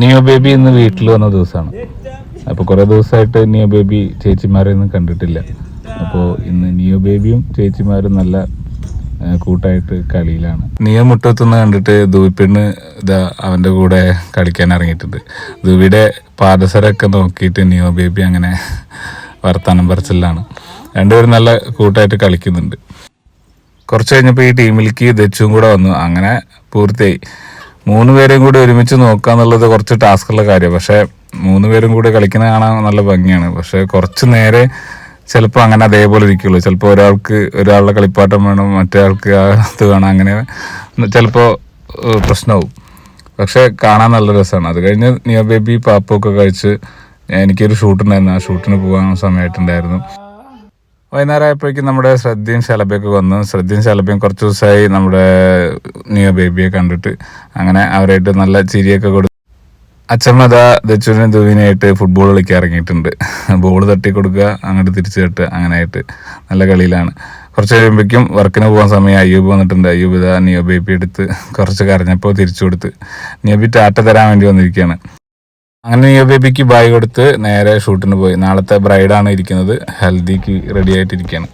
നിയോ baby ഇന്ന് വീട്ടിൽ വന്ന ദിവസമാണ്. അപ്പോൾ കുറേ ദിവസമായിട്ട് നിയോ ബേബി ചേച്ചിമാരെ ഒന്നും കണ്ടിട്ടില്ല. അപ്പോൾ ഇന്ന് നിയോ ബേബിയും ചേച്ചിമാരും നല്ല കൂട്ടായിട്ട് കളിയിലാണ്. നിയോ മുട്ടത്തുനിന്ന് കണ്ടിട്ട് ദൂപ്പിണ്ണ് ഇതാ അവന്റെ കൂടെ കളിക്കാൻ ഇറങ്ങിയിട്ടുണ്ട്. ദൂവിയുടെ പാദസരമൊക്കെ നോക്കിയിട്ട് നിയോ ബേബി അങ്ങനെ വർത്താനം പറച്ചിലാണ്. രണ്ടുപേരും നല്ല കൂട്ടായിട്ട് കളിക്കുന്നുണ്ട്. കുറച്ച് കഴിഞ്ഞപ്പോൾ ഈ ടീമിലേക്ക് ദച്ചും കൂടെ വന്നു. അങ്ങനെ പൂർത്തിയായി. മൂന്ന് പേരെയും കൂടി ഒരുമിച്ച് നോക്കുക എന്നുള്ളത് കുറച്ച് ടാസ്കുള്ള കാര്യം. പക്ഷേ മൂന്ന് പേരും കൂടി കളിക്കുന്നത് കാണാൻ നല്ല ഭംഗിയാണ്. പക്ഷേ കുറച്ച് നേരെ ചിലപ്പോൾ അങ്ങനെ അതേപോലെ ഇരിക്കുള്ളൂ. ചിലപ്പോൾ ഒരാൾക്ക് ഒരാളുടെ കളിപ്പാട്ടം വേണം മറ്റേ ഇത് വേണം അങ്ങനെ ചിലപ്പോൾ പ്രശ്നമാവും പക്ഷേ കാണാൻ നല്ല രസമാണ്. അത് കഴിഞ്ഞ് നിയർ ബേബി പാപ്പൊക്കെ കഴിച്ച് എനിക്കൊരു ഷൂട്ടുണ്ടായിരുന്നു ആ ഷൂട്ടിന് പോകാൻ സമയമായിട്ടുണ്ടായിരുന്നു. വൈകുന്നേരം ആയപ്പോഴേക്കും നമ്മുടെ ശ്രദ്ധയും ശലഭയൊക്കെ വന്നു. ശ്രദ്ധയും ശലഭയും കുറച്ച് ദിവസമായി നമ്മുടെ ന്യൂ ബേബിയെ കണ്ടിട്ട് അങ്ങനെ അവരായിട്ട് നല്ല ചിരിയൊക്കെ കൊടുത്തു അച്ഛമ്മ ദച്ചുവിനും ദുവിനായിട്ട് ഫുട്ബോൾ കളിക്കാൻ ഇറങ്ങിയിട്ടുണ്ട്. ബോൾ തട്ടി കൊടുക്കുക അങ്ങോട്ട് തിരിച്ചു തട്ടുക അങ്ങനെ ആയിട്ട് നല്ല കളിയിലാണ്. കുറച്ച് കഴിയുമ്പോഴേക്കും വർക്കിന് പോകാൻ സമയം. അയ്യൂബ് വന്നിട്ടുണ്ട്. അയ്യൂബ് ഇതാ നിയോ ബേബി എടുത്ത് കുറച്ച് കരഞ്ഞപ്പോൾ തിരിച്ചു കൊടുത്ത്. നിയോബി ടാറ്റ തരാൻ വേണ്ടി വന്നിരിക്കുകയാണ്. അങ്ങനെ നിയോ ബേബിക്ക് ബായ് കൊടുത്ത് നേരെ ഷൂട്ടിന് പോയി. നാളത്തെ ബ്രൈഡാണ് ഇരിക്കുന്നത്. ഹൽദിക്ക് റെഡി ആയിട്ടിരിക്കുകയാണ്